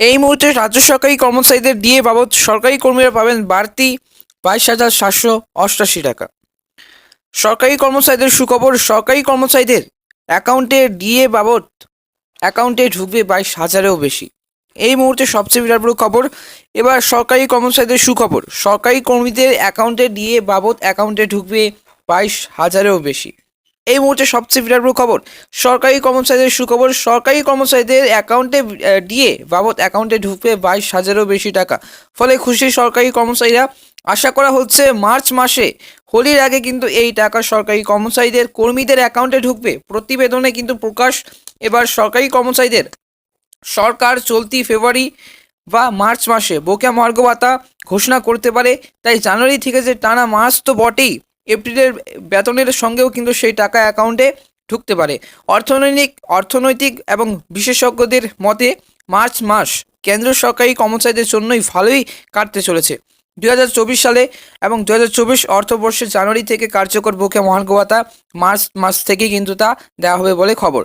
এই মুহূর্তে রাজ্য সরকারি কর্মচারীদের ডিএ বাবদ সরকারি কর্মীরা পাবেন বাড়তি বাইশ হাজার সাতশো অষ্টাশি টাকা। সরকারি কর্মচারীদের সুখবর, সরকারি কর্মচারীদের অ্যাকাউন্টে ডিএ বাবদ অ্যাকাউন্টে ঢুকবে বাইশ হাজারেও বেশি। এই মুহূর্তে সবচেয়ে বিরাট বড় খবর, এবার সরকারি কর্মচারীদের সুখবর, সরকারি কর্মীদের অ্যাকাউন্টে ডিএ বাবদ অ্যাকাউন্টে ঢুকবে বাইশ হাজারেও বেশি। এই মুহূর্তে সবচেয়ে বিরাট বড় খবর, সরকারি কর্মচারীদের সুখবর, সরকারি কর্মচারীদের অ্যাকাউন্টে ডিএ বাবদ অ্যাকাউন্টে ঢুকবে বাইশ হাজারেরও বেশি টাকা। ফলে খুশি সরকারি কর্মচারীরা, আশা করা হচ্ছে মার্চ মাসে, হোলির আগে কিন্তু এই টাকা সরকারি কর্মচারীদের কর্মীদের অ্যাকাউন্টে ঢুকবে। প্রতিবেদনে কিন্তু প্রকাশ, এবার সরকারি কর্মচারীদের, সরকার চলতি ফেব্রুয়ারি বা মার্চ মাসে বকেয়া মহার্ঘ ভাতা ঘোষণা করতে পারে। তাই জানুয়ারি থেকে যে টানা মাস তো বটেই। এপ্রিলের বেতনের সঙ্গেও কিন্তু সেই টাকা অ্যাকাউন্টে ঢুকতে পারে। অর্থনৈতিক অর্থনৈতিক এবং বিশেষজ্ঞদের মতে মার্চ মাস কেন্দ্র সরকারি কর্মচারীদের জন্যই ভালোই কাটতে চলেছে। দু হাজার চব্বিশ সালে এবং দু হাজার চব্বিশ অর্থবর্ষের জানুয়ারি থেকে কার্যকর বুকে মহার্ঘ মার্চ মাস থেকে কিন্তু তা দেওয়া হবে বলে খবর।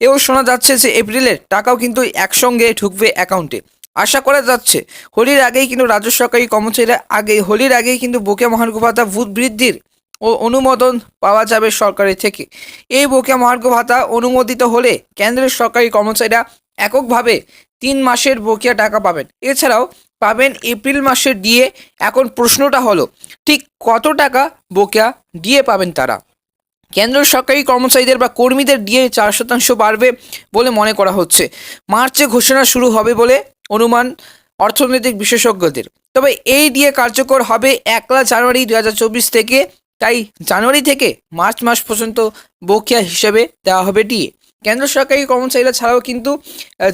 এও শোনা যাচ্ছে যে এপ্রিলের টাকাও কিন্তু একসঙ্গে ঢুকবে অ্যাকাউন্টে। আশা করা যাচ্ছে। হোলির আগেই কিন্তু রাজ্য সরকারি কর্মচারীরা আগে হোলির আগেই কিন্তু বকেয়া মহার্ঘ ভাতা ভূত বৃদ্ধির ও অনুমোদন পাওয়া যাবে সরকারের থেকে। এই বকেয়া মহার্ঘ ভাতা অনুমোদিত হলে কেন্দ্রের সরকারি কর্মচারীরা এককভাবে তিন মাসের বকেয়া টাকা পাবেন। এছাড়াও পাবেন এপ্রিল মাসের দিয়ে এখন প্রশ্নটা হলো, ঠিক কত টাকা বকেয়া দিয়ে পাবেন তারা? কেন্দ্র সরকারি কর্মচারীদের বা কর্মীদের ডিএ চার শতাংশ বাড়বে বলে মনে করা হচ্ছে। মার্চে ঘোষণা শুরু হবে বলে অনুমান অর্থনৈতিক বিশেষজ্ঞদের। তবে এই ডিএ কার্যকর হবে একলা জানুয়ারি দু হাজার চব্বিশ থেকে, তাই জানুয়ারি থেকে মার্চ মাস পর্যন্ত বকেয়া হিসেবে দেওয়া হবে ডিএ। কেন্দ্র সরকারি কর্মচারীরা ছাড়াও কিন্তু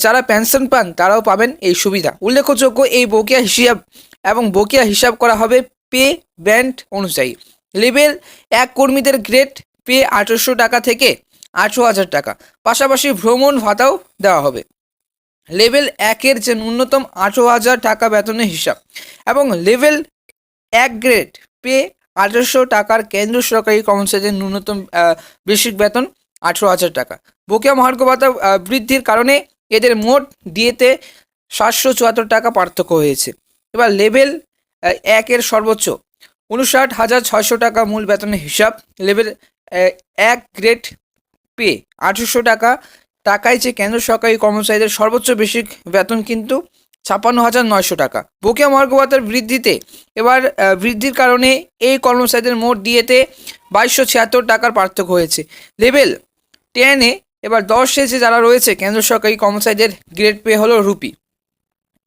যারা পেনশন পান তারাও পাবেন এই সুবিধা। উল্লেখযোগ্য এই বকেয়া হিসাব এবং বকেয়া হিসাব করা হবে পে ব্যান্ড অনুযায়ী। লেভেল এক কর্মীদের গ্রেড পে আঠেরোশো টাকা থেকে আঠেরো হাজার টাকা। পাশাপাশি ভ্রমণ ভাতাও দেওয়া হবে। লেভেল একের যে ন্যূনতম আঠেরো হাজার টাকা বেতনের হিসাব এবং লেভেল এক গ্রেড পে আঠেরোশো টাকার কেন্দ্র সরকারি কর্মচারীদের ন্যূনতম বেসিক বেতন আঠেরো হাজার টাকা। বকেয়া মহার্ঘ ভাতা বৃদ্ধির কারণে এদের মোট ডিএতে সাতশো চুয়াত্তর টাকা পার্থক্য হয়েছে। এবার লেভেল একের সর্বোচ্চ উনষাট হাজার ছয়শো টাকা মূল বেতনের হিসাব লেভেল এক গ্রেড পে আঠেরোশো টাকা টাকায় যে কেন্দ্র সরকারি কর্মচারীদের সর্বোচ্চ বেসিক বেতন কিন্তু ছাপ্পান্ন হাজার নয়শো টাকা। বকেয়া মহার্গভাতার বৃদ্ধিতে এবার বৃদ্ধির কারণে এই কর্মচারীদের মোট ডিএতে বাইশশো ছিয়াত্তর টাকার পার্থক্য হয়েছে। লেভেল টেনে এবার দশ যে যারা রয়েছে, কেন্দ্র সরকারি কর্মচারীদের গ্রেড পে হলো রুপি।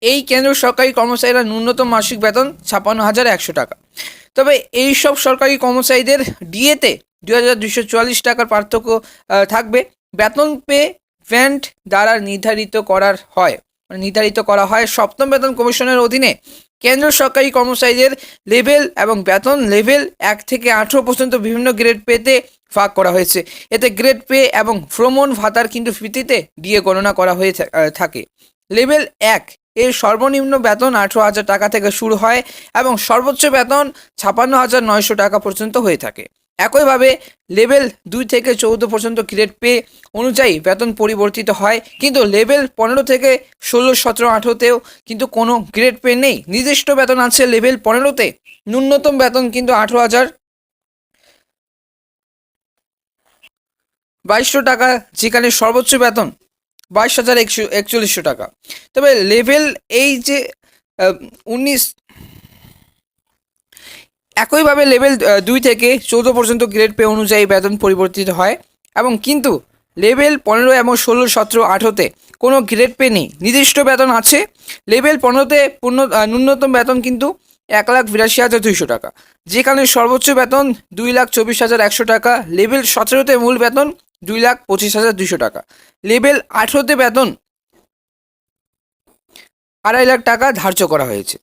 এই কেন্দ্র সরকারি কর্মচারীরা ন্যূনতম মাসিক বেতন ছাপ্পান্ন হাজার একশো টাকা। তবে এই সব সরকারি কর্মচারীদের ডিএতে দুই হাজার দুশো চুয়াল্লিশ টাকার পার্থক্য থাকবে। বেতন পে ভ্যান্ট দ্বারা নির্ধারিত করার হয়। মানে নির্ধারিত করা হয় সপ্তম বেতন কমিশনের অধীনে। কেন্দ্র সরকারি কর্মচারীদের লেভেল এবং বেতন লেভেল এক থেকে আঠেরো পর্যন্ত বিভিন্ন গ্রেড পেতে ভাগ করা হয়েছে। এতে গ্রেড পে এবং ভ্রমণ ভাতার কিন্তু ভিত্তিতে দিয়ে গণনা করা হয়ে থাকে। লেভেল এক এর সর্বনিম্ন বেতন আঠেরো হাজার টাকা থেকে শুরু হয় এবং সর্বোচ্চ বেতন ছাপান্ন হাজার নয়শো টাকা পর্যন্ত হয়ে থাকে। একইভাবে লেভেল দুই থেকে চৌদ্দ পর্যন্ত গ্রেড পে অনুযায়ী বেতন পরিবর্তিত হয়। কিন্তু লেভেল পনেরো থেকে ষোলো, সতেরো, আঠেরোতেও কিন্তু কোনো গ্রেড পে নেই। নির্দিষ্ট বেতন আছে লেভেল পনেরোতে। ন্যূনতম বেতন কিন্তু আঠেরো হাজার বাইশশো টাকা, যেখানে সর্বোচ্চ বেতন বাইশ হাজার একশো একচল্লিশশো টাকা। তবে লেভেল এই যে উনিশ একইভাবে লেভেল দুই থেকে চৌদ্দ পর্যন্ত গ্রেড পে অনুযায়ী বেতন পরিবর্তিত হয় এবং কিন্তু লেভেল পনেরো এবং ষোলো, সতেরো, আঠেরোতে কোনো গ্রেড পে নেই। নির্দিষ্ট বেতন আছে। লেভেল পনেরোতে পূর্ণ ন্যূনতম বেতন কিন্তু এক লাখ বিরাশি হাজার দুইশো টাকা। যেখানে সর্বোচ্চ বেতন দুই লাখ চব্বিশ হাজার একশো টাকা লেভেল সতেরোতে মূল বেতন দুই লাখ পঁচিশ হাজার দুইশো টাকা। লেভেল আঠেরোতে বেতন আড়াই লাখ টাকা ধার্য করা হয়েছে।